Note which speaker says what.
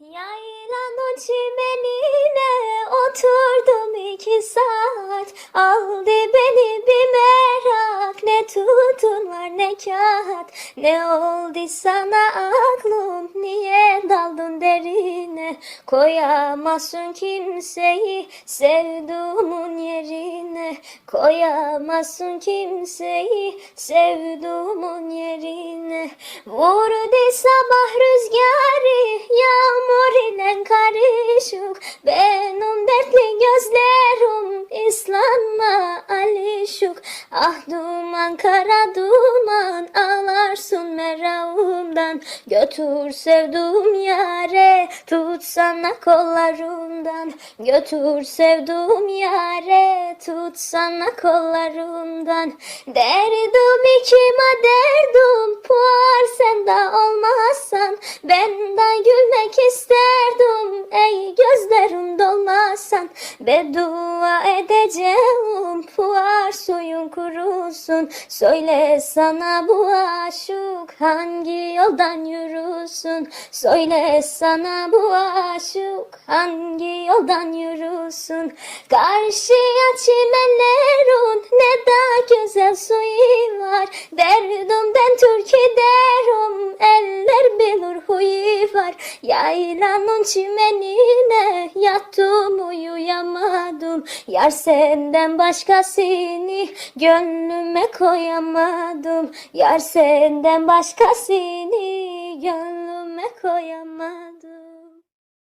Speaker 1: Yaylanın çimenine oturdum iki saat. Aldı beni bir merak. Ne tutun var ne kağıt Ne oldu sana aklım? Niye daldın derine? Koyamazsın kimseyi Sevduğumun yerine. Koyamazsın kimseyi Sevduğumun yerine. Vurdu sabah Ah duman kara duman Ağlarsın meravımdan Götür sevduğum yare Tutsana kollarımdan. Götür sevduğum yare Tutsana kollarımdan. Derdim içime derdim Puar sen de olmazsan. Ben de gülmek isterdim Ey gözlerim dolmazsan. Beddua edeceğim Puar kurusun Söyle sana bu aşık Hangi yoldan yürüsün? Söyle sana bu aşık Hangi yoldan yürüsün? Karşıya çimenlerin Ne da güzel suyu var. Derdimden türkü Yaylanın çimenine Yattım uyuyamadım. Yar senden başkasını Gönlüme koyamadım. Yar senden başkasını Gönlüme koyamadım